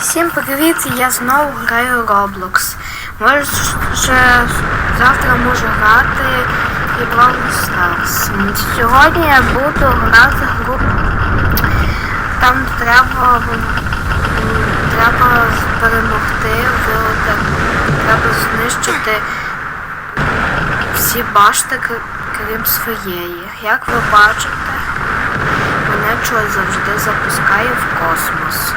Всім привіт! Я знову граю Roblox. Може, ще завтра можу грати і Brawl Stars. Сьогодні я буду грати гру. Там треба, треба перемогти, треба знищити всі башти, крім своєї. Як ви бачите, мене щось завжди запускає в космос.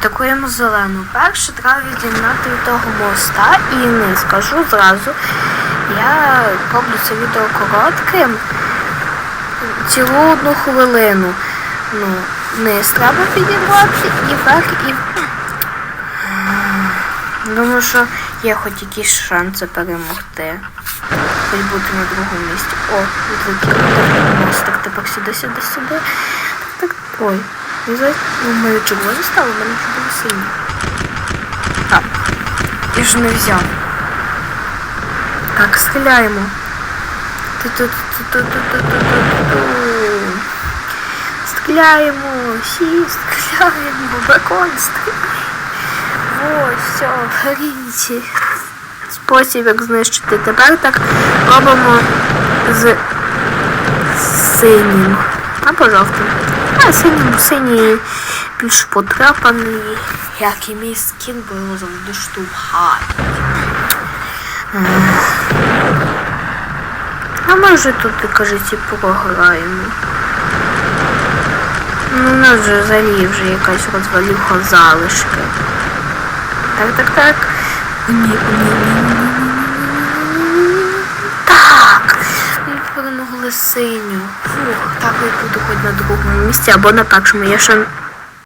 Атакуємо зелену. Перше треба відігнати від того моста і не скажу зразу. Я роблю це відео коротким. Цілу одну хвилину. Ну, низ треба підірвати і вверх, і. Думаю, що є хоч якісь шанси перемогти. Хоч бути на другому місці. О, відлетів мостик. Тепер сюди, сюди, сюди. Так. Ой. Зараз у ну, мене червоні стало, у мене чудово сині. Так, я ж не взяв. Так, стріляємо. Стріляємо, всі стріляємо, бекон стріляємо. О, все, беріть. Спосіб, як знищити. Тепер так пробуємо з синім. А по жовтим. А синім, синій більш потрапаний, як і мій скін, бо його завжди штовхають. А може тут, кажуть, і програємо. Ну, у нас вже взагалі вже якась розвалюха залишки. Так, так, так. Ні, ні, ні, ні, ні, ні, ні. Так. Перемогли синю. Фух, так я буду хоч на другому місці або на першому. Я ще